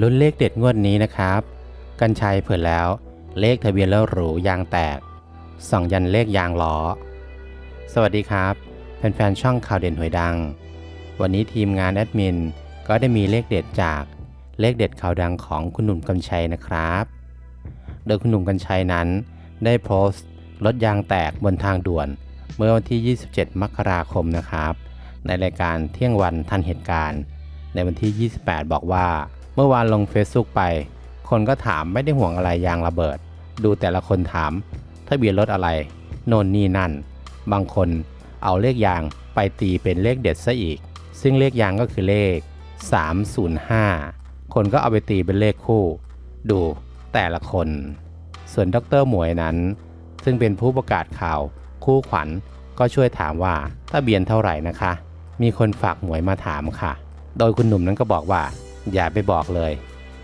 ลุ้นเลขเด็ดงวดนี้นะครับ กัญชัยเผื่อแล้ว เลขทะเบียนแล้วหรูยางแตกส่องยันเลขยางล้อ สวัสดีครับ แฟนๆ ช่องข่าวเด่นหวยดัง วันนี้ทีมงานแอดมินก็ได้มีเลขเด็ดจากเลขเด็ดข่าวดังของคุณหนุ่มกัญชัยนะครับ โดยคุณหนุ่มกัญชัยนั้น ได้โพสต์รถยางแตกบนทางด่วน เมื่อวันที่ 27 มกราคมนะครับ ในรายการเที่ยงวันทันเหตุการณ์ ในวันที่ 28 บอกว่า เมื่อวานลงเฟซบุ๊กไป คนก็ถามไม่ได้ห่วงอะไรยางระเบิด ดูแต่ละคนถามทะเบียนรถอะไร โน่นนี่นั่น บางคนเอาเลขยางไปตีเป็นเลขเด็ดซะอีก ซึ่งเลขยางก็คือเลข 305 คนก็เอาไปตีเป็นเลขคู่ ดูแต่ละคน ส่วนดรหมวยนั้น ซึ่งเป็นผู้ประกาศข่าวคู่ขวัญก็ช่วยถามว่าทะเบียนเท่าไหร่นะคะ มีคนฝากหมวยมาถามค่ะ โดยคุณหนุ่มนั้นก็บอกว่า อย่าไปบอกเลย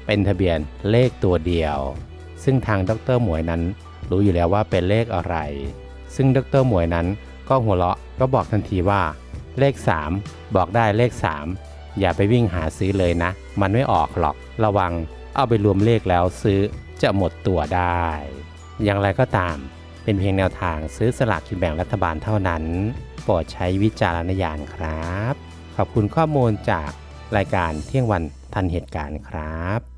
เป็นทะเบียนเลขตัวเดียว ซึ่งทางดรหมวยนั้น รู้อยู่แล้วว่าเป็นเลขอะไร ซึ่งดรหมวยนั้นก็หัวเราะก็บอกทันทีว่า เลข 3 บอกได้เลข 3 อย่าไปวิ่งหาซื้อเลยนะ มันไม่ออกหรอกระวังเอาไปรวมเลขแล้วซื้อจะหมดตัวได้ อย่างไรก็ตาม เป็นเพียงแนวทางซื้อสลากกินแบ่งรัฐบาลเท่านั้น โปรดใช้วิจารณญาณครับ ขอบคุณข้อมูลจากรายการเที่ยงวัน ทันเหตุการณ์ครับ